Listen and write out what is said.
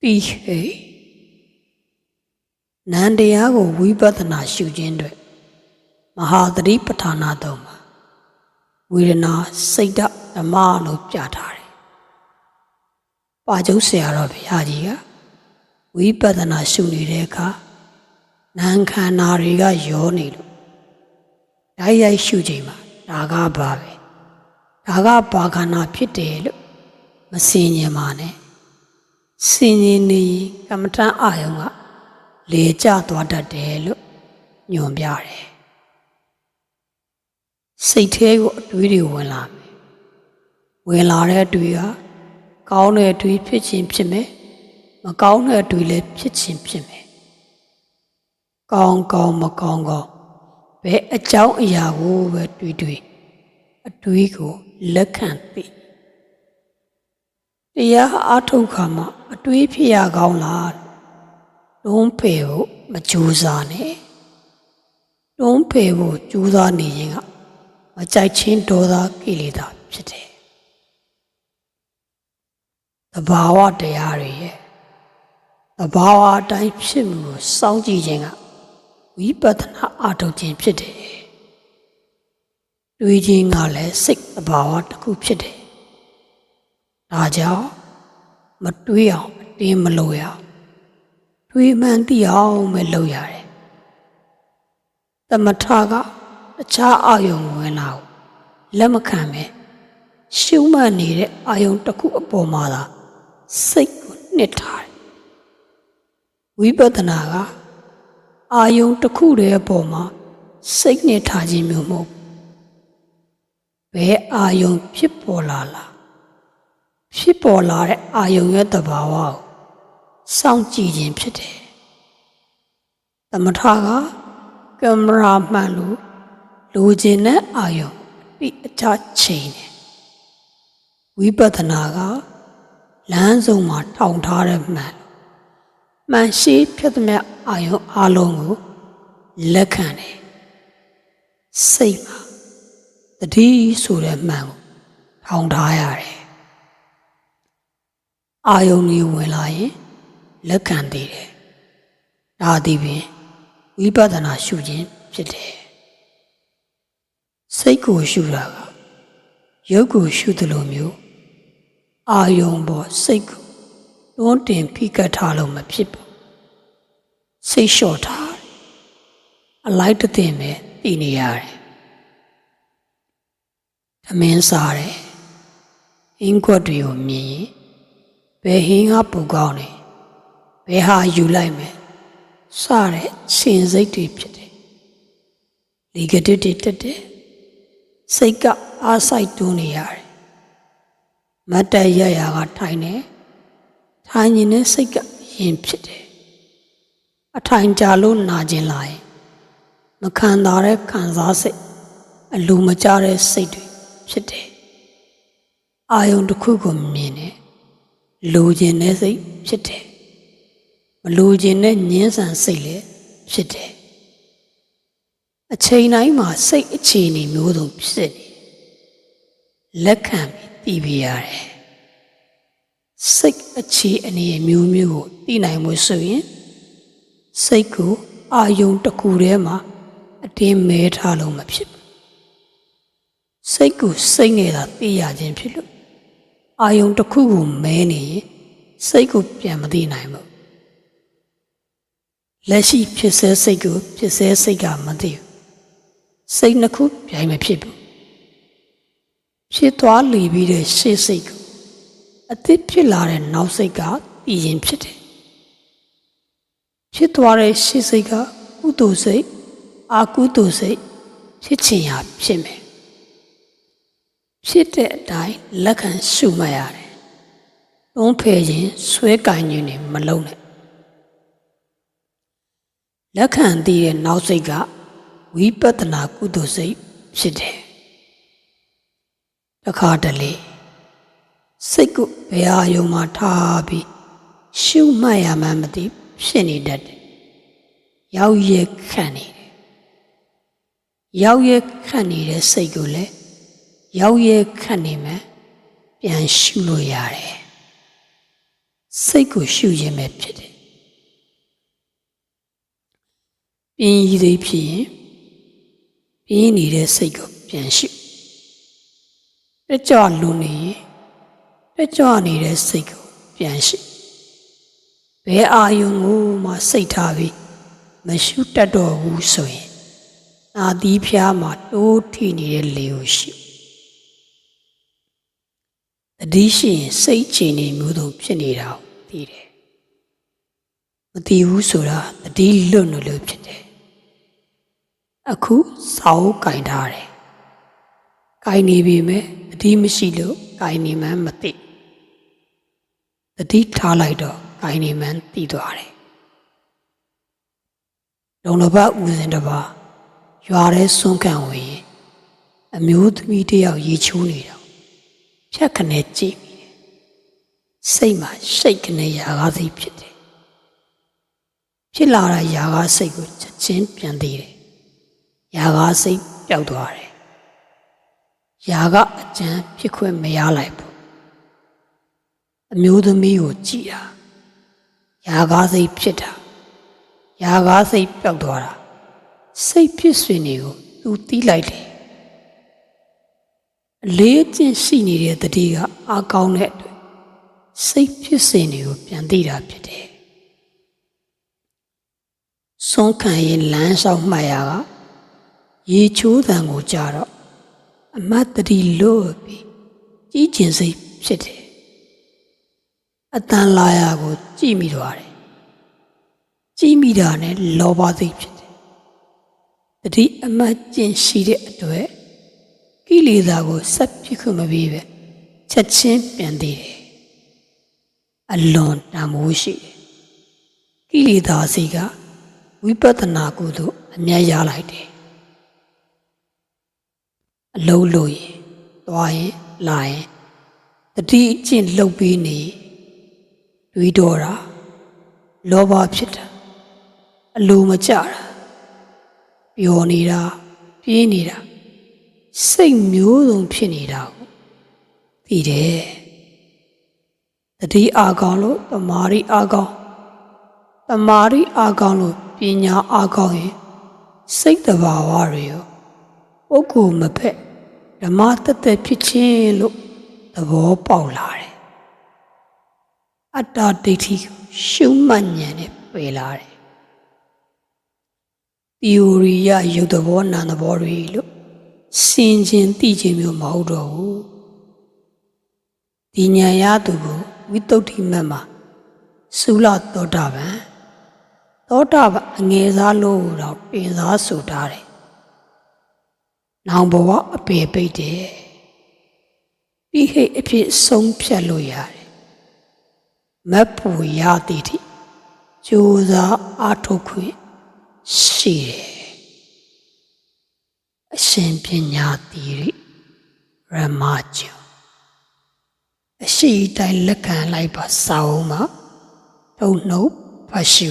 ပြီးဟေနန္တရားကိုဝိပဿနာရှုခြင်းအတွက်မဟာသတိပဋ္ဌာနာသုံးပါဝေဒနာစိတ်ဓာတ်ဓမ္မလို့ပြထားတယ်။ပါကျုပ်ဆရာတော်ဘုရားကြီးကဝိပဿနာရှုနေတဲ့အခါနာမ်ခန္ဓာတွေကယောနေလို့ဓာတ်ရိုက်ရှုချိန်မှာဒါကဘာပဲဒါကဘာခန္ဓာဖြစ်တယ်လို့မစင်ញင်ပါနဲ့ စင်ញင်နေရင်ကမ္မထအာယုံကလေကျသွားတတ်တယ်လို့ညွန်ပြတယ်စိတ်ထဲကိုအတွေးတွေဝင်လာမယ်ဝင်လာတဲ့အတွေးကကောင်းတဲ့အတွေးဖြစ်ခြင်းဖြစ်မယ်မကောင်းတဲ့အတွေးလည်းဖြစ်ခြင်းဖြစ်မယ်ကောင်းကောင်းမကောင်းကောင်းဘယ်အကြောင်းအရာကိုပဲတွေးတွေးအတွေးကိုလက်ခံသိ တရားအားထုတ်ခါမှာအတွေးဖြစ်ရကောင်းလားတွန်းဖယ်ဖို့မကြိုးစားနဲ့တွန်းဖယ်ဖို့ကြိုးစားနေရင်ကမကြိုက်ချင်းဒေါသကိလေသာဖြစ်တယ်။တဘာဝတရားတွေရဲ့တဘာဝအတိုင်းဖြစ်မှုကိုစောင့်ကြည့်ခြင်းကဝိပဿနာအထုတ်ခြင်းဖြစ်တယ်။တွေးခြင်းကလည်းစိတ်တဘာဝတစ်ခုဖြစ်တယ်။ ဒါကြောင့်မတွေးအောင်အတင်းမလို့ရအောင်တွေးမှန်သိအောင်ပဲလုပ်ရတယ်။တမထကအခြားအာယုံဝင်လာကိုလက်မခံပဲရှုမှတ်နေတဲ့အာယုံတစ်ခုအပေါ်မှာသာစိတ်ကိုနှစ်ထားတယ်ဝိပဿနာကအာယုံတစ်ခုတည်းအပေါ်မှာစိတ်နှစ်ထားခြင်းမျိုးမဟုတ်ဘယ်အာယုံဖြစ်ပေါ်လာလား ဖြစ်ပေါ်လာတဲ့အာယုံရဲ့သဘာဝကိုစောင့်ကြည့်ခြင်းဖြစ်တယ်သမထကကင်မရာမှန်လို့လိုချင်တဲ့အာယုံပြီးအချချိန်တယ်ဝိပဿနာကလမ်းဆုံးမှာထောင်ထားတဲ့မှန်မှန်ရှိဖြစ်တဲ့မြတ်အာယုံအလုံးကိုလက်ခံတယ်စိတ်မှာတတိဆိုတဲ့မှန်ကိုထောင်ထားရတယ် အာယုံကြီးဝင်လာရင်လက်ခံသေးတယ်ဒါသည်ပင်ဝိပဿနာရှုခြင်းဖြစ်တယ်စိတ်ကိုရှုတာကရုပ်ကိုရှုသလိုမျိုးအာယုံပေါ်စိတ်ကိုတွန်းတင်ဖိကတ်ထားလို့မဖြစ်ဘူးစိတ်လျှော့ထားအလိုက်တသိမဲ့တည်နေရတယ်အမင်းစားတယ်အင်းကွက်တွေကိုမြင်ရင် ဘယ်ဟင်းကပူကောင်းလဲဘယ်ဟာယူလိုက်မယ်စတဲ့ရှင်စိတ်တွေဖြစ်တယ်လေကတစ်တွေတက်တယ်စိတ်ကအားဆိုင်တွန်းနေရတယ်မတ်တရရကထိုင်နေထိုင်ရင်နဲ့စိတ်ကရင်ဖြစ်တယ်အထိုင်ကြလို့နာကျင်လာရင်မခံတာတဲ့ခံစားစိတ်အလိုမကျတဲ့စိတ်တွေဖြစ်တယ်အာယုံတစ်ခုကိုမြင်တယ် လိုချင်တဲ့စိတ်ဖြစ်တယ်မလိုချင်တဲ့ညှင်းဆန်စိတ်လည်းဖြစ်တယ်အချိန်တိုင်းမှာစိတ်အခြေအနေမျိုးစုံဖြစ်နေလက်ခံပြီးတည်ပြရတယ်စိတ်အခြေအနေမျိုးမျိုးကိုတည်နိုင်မှုဆိုရင်စိတ်ကိုအာယုံတစ်ခုထဲမှာအတင်းမဲထားလို့မဖြစ်ဘူးစိတ်ကိုစိတ်နေတာသိရခြင်းဖြစ်လို့ အာယုံတစ်ခုကိုမဲနေရင်စိတ်ကိုပြန်မသိနိုင်ဘူးလက်ရှိဖြစ်စေစိတ်ကိုဖြစ်စေစိတ်ကမသိဘူးစိတ်နှစ်ခုပြိုင်မဖြစ်ဘူးဖြစ်သွားလီပြီးတဲ့ရှေ့စိတ်ကိုအသစ်ဖြစ်လာတဲ့နောက်စိတ်ကတည်ရင်ဖြစ်တယ်ဖြစ်သွားတဲ့ရှေ့စိတ်ကကုသိုလ်စိတ်အာကုသိုလ်စိတ်ဖြစ်ချင်ရာဖြစ်မယ် ဖြစ်တဲ့အတိုင်းလက်ခံရှုမှတ်ရတယ်။တွန်းဖယ်ခြင်းဆွဲကင်ခြင်းတွေမလုံးနဲ့လက်ခံသိတဲ့နောက်စိတ်ကဝိပဿနာကုသိုလ်စိတ်ဖြစ်တယ်တခါတလေစိတ်ကိုဘယ်အာယုံမှာထားပြီးရှုမှတ်ရမှမသိဖြစ်နေတတ်တယ်ရောက်ရခံနေတယ်ရောက်ရခံနေတဲ့စိတ်ကိုလည်း ရောက်ရခံနေမှပြန်ရှုလို့ရတယ်စိတ်ကိုရှုခြင်းပဲဖြစ်တယ်ပြင်းရည်သေးဖြစ်ရင်ပြင်းနေတဲ့စိတ်ကိုပြန်ရှုတက်ကြွလွန်နေရင်တက်ကြွနေတဲ့စိတ်ကိုပြန်ရှုဘယ်အာယုံကိုမှစိတ်ထားပြီးမရှုတတ်တော့ဘူးဆိုရင်အာသီးဖျားမှာတိုးထိနေတဲ့လေကိုရှု တတိရှိရင်စိတ်ချနေမျိုးစုံဖြစ်နေတာကိုသိတယ်မသိဘူးဆိုတာတတိလွတ်နေလို့ဖြစ်တယ်အခုစာအုပ်ကင်ထားတယ်ကင်နေပြီမဲ့တတိမရှိလို့ကင်နေမှန်းမသိတတိထားလိုက်တော့ကင်နေမှန်းသိသွားတယ်လုံလဘဦးစင်တစ်ပါးရွာထဲဆွန့်ခံဝင်ရင်အမျိုးသမီးတစ်ယောက်ရေချိုးနေတာ ဖြတ်ခနဲ့ကြည့်မိတယ်စိတ်မှာရှိတ်ကနေရာကားစိတ်ဖြစ်တယ်ဖြစ်လာတဲ့ရာကားစိတ်ကိုချက်ချင်းပြန်သေးတယ်ရာကားစိတ်ပျောက်သွားတယ်ရာကအကျန်းဖြစ်ခွင့်မရလိုက်ဘူးအမျိုးသမီးကိုကြည်တာရာကားစိတ်ဖြစ်တာရာကားစိတ်ပျောက်သွားတာစိတ်ဖြစ်ဆွေတွေကိုသူတီးလိုက်တယ် အလေးအကျင့်ရှိနေတဲ့တတိကအာကောင်းတဲ့အတွက်စိတ်ဖြစ်စဉ်တွေကိုပြန်သိတာဖြစ်တယ်ဆုံးခံရင်လမ်းလျှောက်မှတ်ရကရေချိုးတံကိုကြတော့အမတ်တတိလို့ပြီးကြီးကျင်စိတ်ဖြစ်တယ်အတန်လာရာကို ကြည့်မိသွားတယ်ကြည့်မိတာနဲ့လောဘစိတ်ဖြစ်တယ်တတိအမတ်ကျင့်ရှိတဲ့အတွက် ကိလေသာကိုဆက်ပြစ်ခွင့်မပေးပဲချက်ချင်းပြန်သေးတယ်အလွန်တန်မိုးရှိတယ်ကိလေသာစိတ်ကဝိပဿနာကိုသို့အမျက်ရလိုက်တယ်အလုံးလို့ရင်သွားရင်လာရင်တတိအကျင့်လှုပ်ပြီးနေတွေးတော့တာလောဘဖြစ်တာအလိုမကြတာပျော်နေတာပြေးနေတာ စိတ်မျိုးစုံဖြစ်နေတာကိုသိတယ်တတိအာကောင်းလို့တမာရီအာကောင်းတမာရီအာကောင်းလို့ပညာအာကောင်းရင်စိတ်တဘာဝတွေရောပုဂ္ဂိုလ်မဖက်ဓမ္မတသက်ဖြစ်ခြင်းလို့သဘောပေါက်လာတယ်အတ္တဒိဋ္ဌိကိုရှုမှတ်ဉာဏ်နဲ့ပယ်လာတယ်သီအိုရီယယုတ်သဘောနာသဘောတွေလို့ စင်ခြင်းသိခြင်းမျိုးမဟုတ်တော့ဘူးဒီဉာဏ်ရသူကိုဝိတုဒ္ဓိမတ်မှာသုလသောတာပန်သောတာပန်အငယ်စားလို့တော့တင်စားဆိုထားတယ်။နောင်ဘဝအပေပိတ်တယ်။ပြီးဟိတ်အဖြစ်ဆုံးဖြတ်လို့ရတယ်။မတ်ပူရသည်တိကြိုးစားအားထုတ်ခွင့်ရှိတယ်။ အရှင်ပညာတိရိရမကျော်အရှိတိုင်းလက်ခံလိုက်ပါစာအုံးမှာတုံနှုတ်ဖတ်ရှု